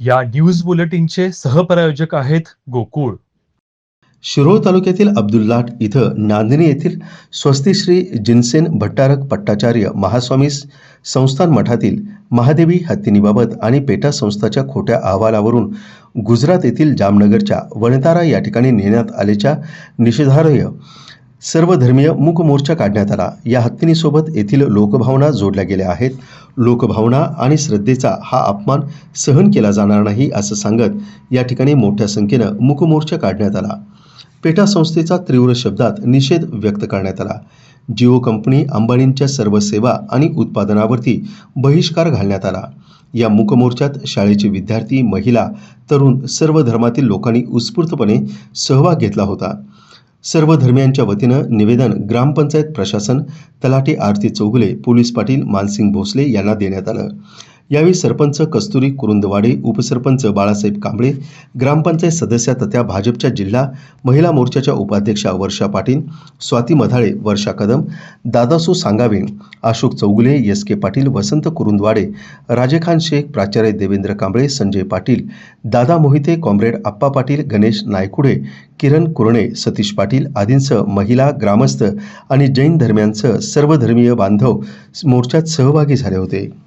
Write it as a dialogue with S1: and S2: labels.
S1: या न्यूज बुलेटिनचे सहप्रायोजक आहेत गोकुळ.
S2: शिरोळ तालुक्यातील अब्दुल्लाट इथं नांदणी येथील स्वस्तिश्री जिनसेन भट्टारक पट्टाचार्य महास्वामी संस्थान मठातील महादेवी हत्तीनीबाबत आणि पेटा संस्थाच्या खोट्या अहवालावरून गुजरात येथील जामनगरच्या वणतारा या ठिकाणी नेण्यात आल्याच्या निषेधार्ह सर्व धर्मीय मूक मोर्चा काढण्यात आला. या हत्तीनीसोबत येथील लोकभावना जोडल्या गेल्या आहेत. लोकभावना आणि श्रद्धेचा हा अपमान सहन केला जाणार नाही असं सांगत या ठिकाणी मोठ्या संख्येनं मुकमोर्चा काढण्यात आला. पेटा संस्थेचा तीव्र शब्दात निषेध व्यक्त करण्यात आला. जिओ कंपनी अंबानींच्या सर्व सेवा आणि उत्पादनावरती बहिष्कार घालण्यात आला. या मुकमोर्चात शाळेचे विद्यार्थी महिला तरुण सर्व धर्मातील लोकांनी उत्स्फूर्तपणे सहभाग घेतला होता. सर्व धर्मियांच्या वतीनं निवेदन ग्रामपंचायत प्रशासन तलाठी आरती चौगुले पोलीस पाटील मानसिंग भोसले यांना देण्यात आलं. यावेळी सरपंच कस्तुरी कुरुंदवाडे उपसरपंच बाळासाहेब कांबळे ग्रामपंचायत सदस्या तथा भाजपच्या जिल्हा महिला मोर्चाच्या उपाध्यक्षा वर्षा पाटील स्वाती मधाळे वर्षा कदम दादासू सांगावे अशोक चौगुले एस के पाटील वसंत कुरुंदवाडे राजेखान शेख प्राचार्य देवेंद्र कांबळे संजय पाटील दादा मोहिते कॉम्रेड आप्पा पाटील गणेश नायकुडे किरण कुरणे सतीश पाटील आदींसह महिला ग्रामस्थ आणि जैन धर्मियांसह सर्व धर्मीय बांधव मोर्चात सहभागी झाले होते.